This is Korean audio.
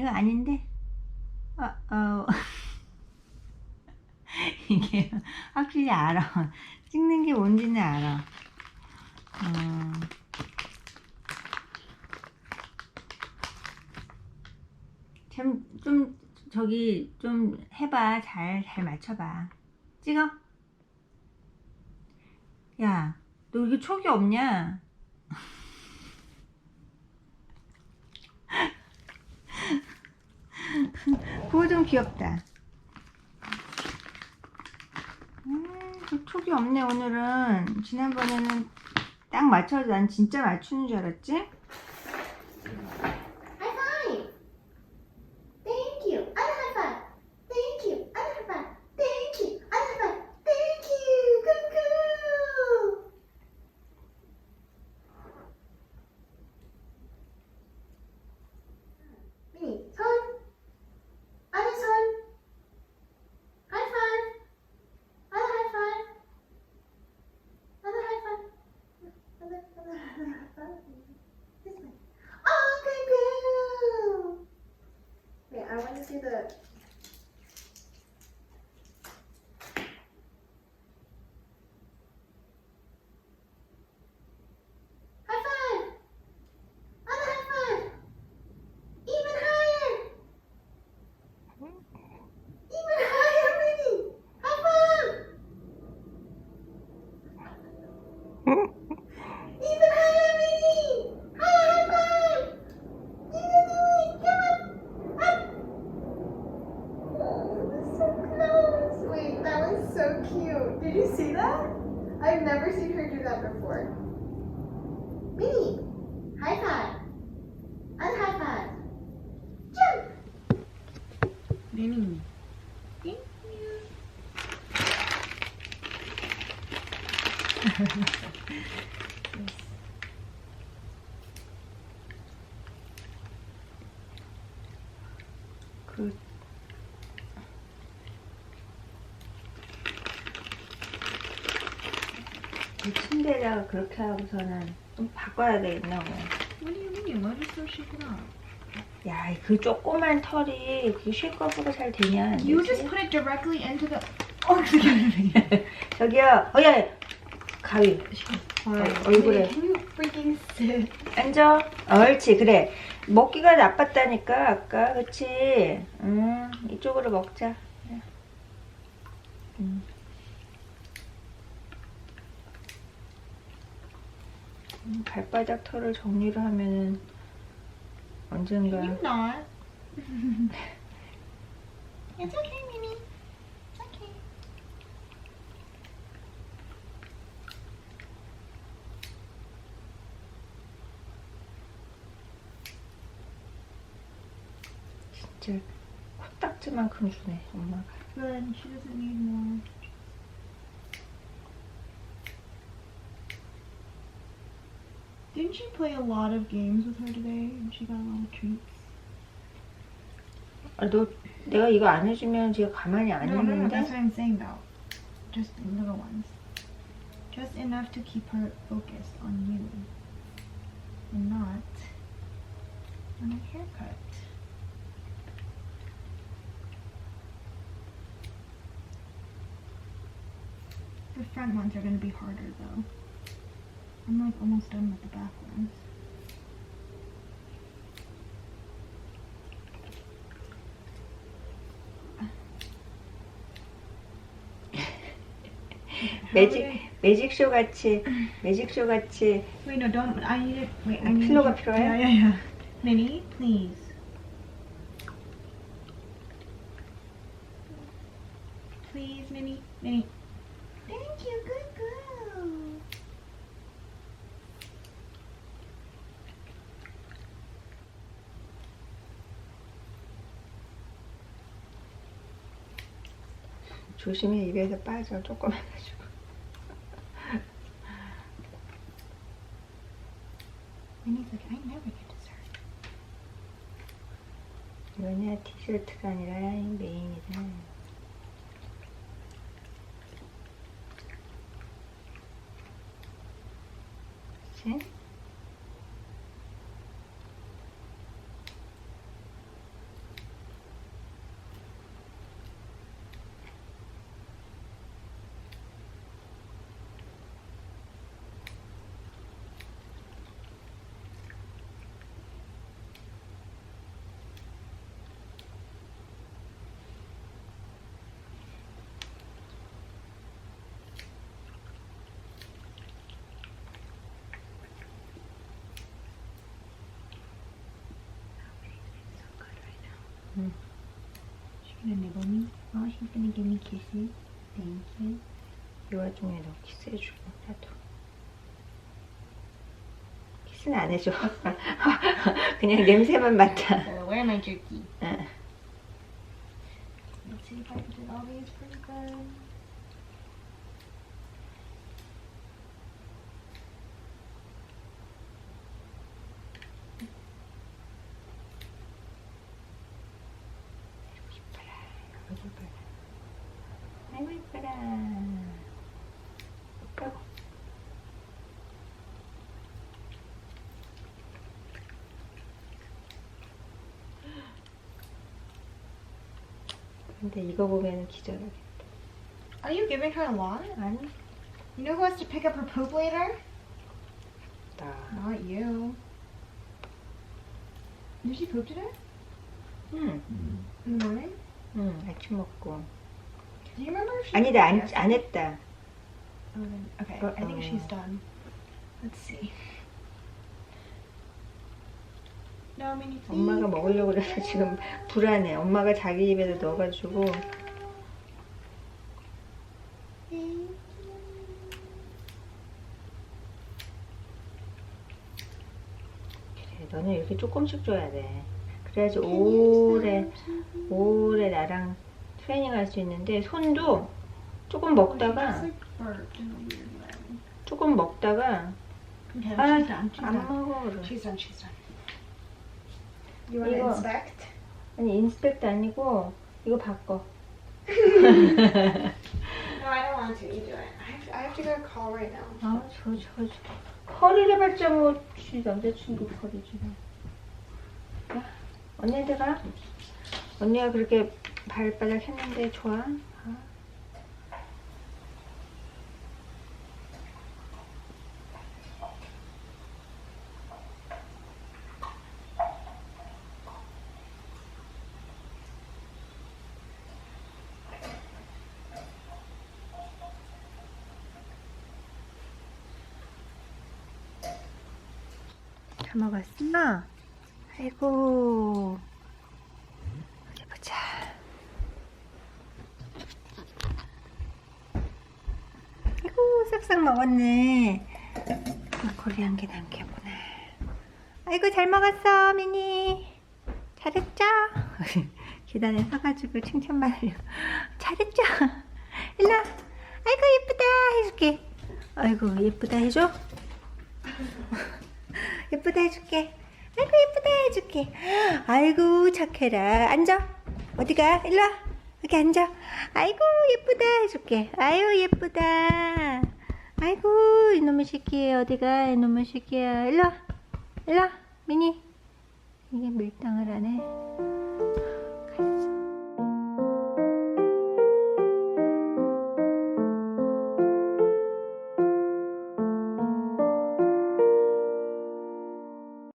이거 아닌데? 어, 어. 이게 확실히 알아. 찍는 게 뭔지는 알아. 음. 참, 좀, 저기, 좀 해봐. 잘, 잘 맞춰봐. 찍어? 야, 너 이게 촉이 없냐? 그거 좀 귀엽다. 음, 그 촉이 없네, 오늘은. 지난번에는 딱 맞춰서 난 진짜 맞추는 줄 알았지? Before. Minnie! High five! Other high five! Jump! Minnie. Thank you. 그 침대에다가 그렇게 하고서는 좀 바꿔야 us go shake it up. 야, 그 조그만 털이 그게 쉐이크업가 잘 되냐? 안 You just put it directly into the. 저기요, 어, 야, 가위. 어, 얼굴에. Can you freaking sit? 앉아. 옳지, 그래. 먹기가 나빴다니까, 아까. 그치? 음, 이쪽으로 먹자. 음. 발바닥 털을 정리를 하면은 언젠가. It's okay. It's okay. 진짜 코딱지만큼 주네, 엄마가. Good. She doesn't need more. Didn't she play a lot of games with her today? And she got a lot of treats. 아, 너, 내가 이거 안 해주면 지가 가만히 안 no, no, no. 있는데? That's what I'm saying, though. Just little ones. Just enough to keep her focused on you. And not on a haircut. The front ones are going to be harder, though. I'm like almost done with the back ones. 매직, 매직쇼 같이, 매직쇼 같이. Wait, no, don't. I need it. Wait, I need 필로가 you- 필요해? Yeah, yeah, yeah. Minnie, please. Please, Minnie. Minnie. Thank you. Good girl. 조심해, 입에서 빠져, 조금 해가지고. 이거냐, 티셔츠가 아니라 메인이다. 그치? 응. She's gonna nibble me. Oh, she's gonna give me kisses. Thank you. 이 와중에 너 키스해주고 나도 키스는 안 해줘 그냥 냄새만 맡아 So where am I jerky? 응. Let's see if I can do all these pretty good. 근데 이거 보면 기절하겠다 Are you giving her a lot? 아니 You know who has to pick up her poop later? 나 Not you. Did she poop today? 응, In the morning? 응, 아침 먹고 Do you remember if she 아니다 안, Yes. 안 했다 Oh, then- Okay, Uh, I think she's uh. done. Let's see. 엄마가 먹으려고 그래서 지금 불안해 엄마가 자기 입에다 넣어가지고 그래 너는 이렇게 조금씩 줘야 돼 그래야지 오래 오래 나랑 트레이닝 할 수 있는데 손도 조금 먹다가 조금 먹다가 Okay, 아, she's done. She's 안 done. 먹어 그래. She's done. She's done. You want to 이거- inspect? 아니 인스펙트 아니고 이거 바꿔 No, I don't want to. You do it. I have to, I have to go call right now. 아, 저, 저, 저. 커리를 봤자 뭐, 지 남자친구 커리지. 야, 언니한테 가. 언니가 그렇게 발바닥 했는데 좋아? 아. 다 먹었어? 아이고. 어디 보자. 아이고, 싹싹 먹었네. 막걸리 한 개 남겨보네. 아이고, 잘 먹었어, 미니. 잘했죠? 계단에 서가지고 칭찬만 하려. 잘했죠? 일로 와. 아이고, 예쁘다. 해줄게. 아이고, 예쁘다 해줘? 예쁘다 해줄게. 아이고 예쁘다 해줄게. 아이고 착해라. 앉아. 어디가? 일로 와. 이렇게 앉아. 아이고 예쁘다 해줄게. 아유 예쁘다. 아이고 이놈의 새끼 어디가? 이놈의 새끼야. 일로 와. 일로 와. 미니. 이게 밀당을 하네.